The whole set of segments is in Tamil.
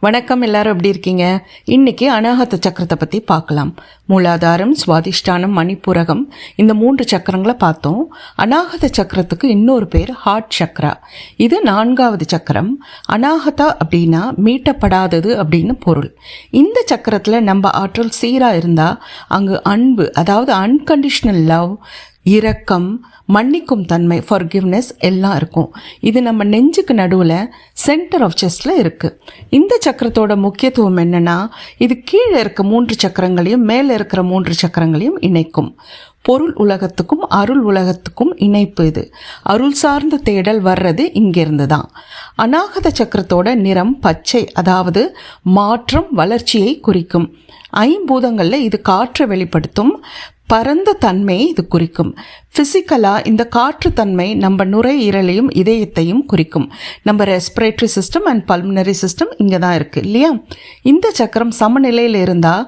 வணக்கம் எல்லாரும் எப்படி இருக்கீங்க? இன்னைக்கு அனாகத சக்கரத்தை பற்றி பார்க்கலாம். மூலாதாரம் சுவாதிஷ்டானம் மணிப்புரகம் இந்த மூன்று சக்கரங்களை பார்த்தோம். அனாகத சக்கரத்துக்கு இன்னொரு பேர் ஹார்ட் சக்கரா. இது நான்காவது சக்கரம். அனாகதா அப்படின்னா மீட்டப்படாதது அப்படின்னு பொருள். இந்த சக்கரத்தில் நம்ம ஆற்றல் சீராக இருந்தால் அங்கு அன்பு அதாவது அன்கண்டிஷ்னல் லவ் இரக்கம் மன்னிக்கும் தன்மை ஃபர்கிவ்னஸ் எல்லாம் இருக்கும் இது நம்ம நெஞ்சுக்கு நடுவில் சென்டர் ஆஃப் செஸ்டில் இருக்குது இந்த சக்கரத்தோட முக்கியத்துவம் என்னென்னா இது கீழே இருக்க மூன்று சக்கரங்களையும் மேலே இருக்கிற மூன்று சக்கரங்களையும் இணைக்கும். பொருள் உலகத்துக்கும் அருள் உலகத்துக்கும் இணைப்பு இது. அருள் சார்ந்த தேடல் வர்றது இங்கிருந்து தான் அநாகத சக்கரத்தோட நிறம் பச்சை அதாவது மாற்றம் வளர்ச்சியை குறிக்கும். ஐம்பூதங்களில் இது காற்றை வெளிப்படுத்தும். பரந்த தன்மையை இது குறிக்கும். ஃபிசிக்கலாக இந்த காற்று தன்மை நம்ம நுரையீரலையும் இதயத்தையும் குறிக்கும். நம்ம respiratory system and pulmonary system இங்கே தான் இருக்குது இல்லையா? இந்த சக்கரம் சமநிலையில் இருந்தால்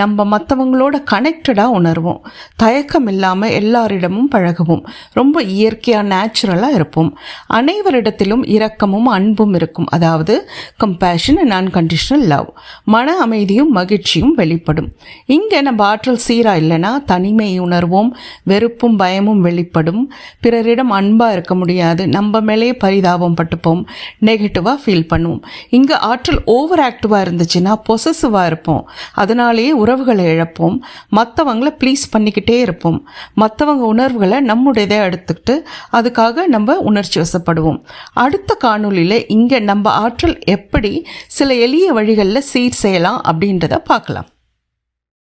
நம்ம மற்றவங்களோட கனெக்டடாக உணர்வோம். தயக்கம் இல்லாமல் எல்லாரிடமும் பழகுவோம். ரொம்ப இயற்கையாக நேச்சுரலாக இருப்போம். அனைவரிடத்திலும் இரக்கமும் அன்பும் இருக்கும். அதாவது கம்பேஷன் அண்ட் அன்கண்டிஷனல் லவ் மன அமைதியும் மகிழ்ச்சியும் வெளிப்படும். இங்கே நம்ம ஆற்றல் சீராக இல்லைன்னா தனிமை உணர்வோம். வெறுப்பும் பயமும் வெளிப்படும். பிறரிடம் அன்பாக இருக்க முடியாது. நம்ம மேலேயே பரிதாபம் பட்டுப்போம். நெகட்டிவாக ஃபீல் பண்ணுவோம். இங்கே ஆற்றல் ஓவர் ஆக்டிவாக இருந்துச்சுன்னா பொசசிவாக இருப்போம். அதனாலேயே உறவுகளை இழப்போம். மற்றவங்கள ப்ளீஸ் பண்ணிக்கிட்டே இருப்போம். மற்றவங்க உணர்வுகளை நம்முடையதை எடுத்துக்கிட்டு அதுக்காக நம்ம உணர்ச்சி வசப்படுவோம். அடுத்த காணொளியில் இங்கே நம்ம ஆற்றல் எப்படி சில எளிய வழிகளில் சீர் செய்யலாம் அப்படின்றத பார்க்கலாம்.